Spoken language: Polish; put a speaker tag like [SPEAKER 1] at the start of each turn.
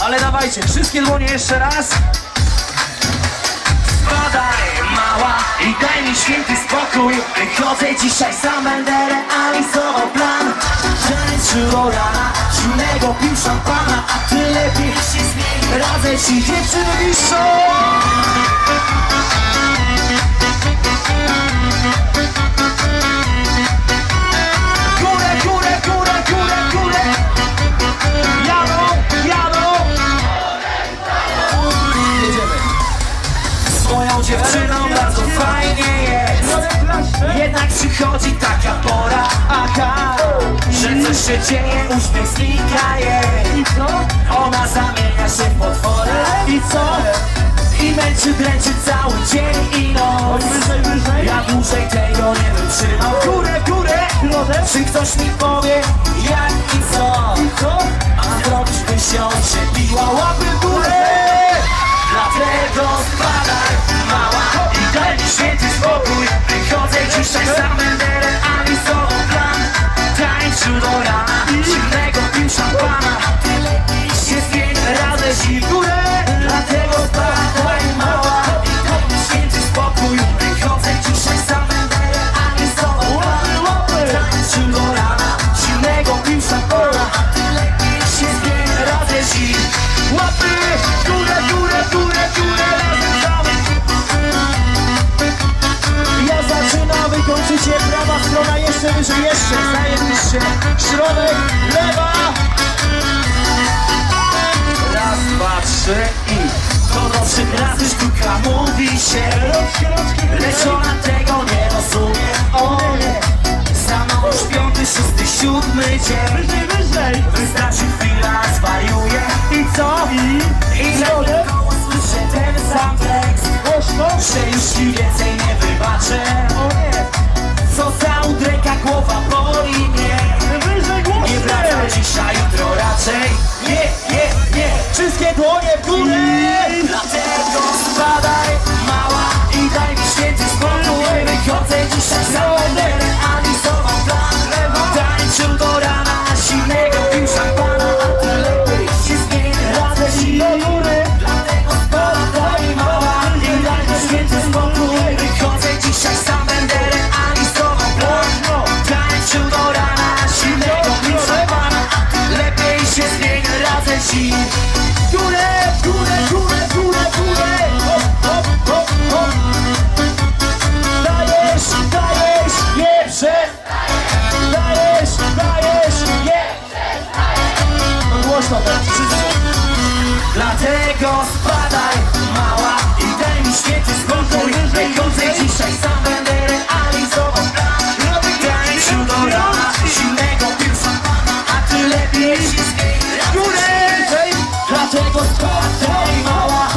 [SPEAKER 1] Ale dawajcie, wszystkie dłonie jeszcze raz.
[SPEAKER 2] Spadaj mała i daj mi święty spokój. Wychodzę dzisiaj sam, będę realizował plan. Tańczył do rana, zimnego pił szampana A ty lepiej się zmień, radzę ci dziewczyny dzieje, uśmiech znika jej
[SPEAKER 1] I co?
[SPEAKER 2] Ona zamienia się w potwora
[SPEAKER 1] I co?
[SPEAKER 2] I męczy, dręczy cały dzień i noc
[SPEAKER 1] Wyżej, wyżej.
[SPEAKER 2] Ja dłużej tego nie wytrzymam
[SPEAKER 1] Górę, górę. Środek.
[SPEAKER 2] Czy ktoś mi powie jak i co
[SPEAKER 1] I co?
[SPEAKER 2] A zrobić by się odczepiła łapy w górę Dlatego spadaj mała I daj mi święty spokój Wychodzę dzisiaj sam
[SPEAKER 1] Prawa strona jeszcze wyżej, jeszcze. Zajebiście. Środek, lewa.
[SPEAKER 2] Raz, dwa, trzy i To do trzech razy sztuka mówi się. Lecz ona tego nie rozumie O nie mną już piąty, szósty, siódmy dzień
[SPEAKER 1] Wyżej, wyżej.
[SPEAKER 2] Wystarczy chwila, zwariuję
[SPEAKER 1] I co? I?
[SPEAKER 2] I
[SPEAKER 1] Środek.
[SPEAKER 2] koło
[SPEAKER 1] Wszystkie dłonie w górę.
[SPEAKER 2] Dlatego Dlatego spadaj, mała I daj mi świecie spokój.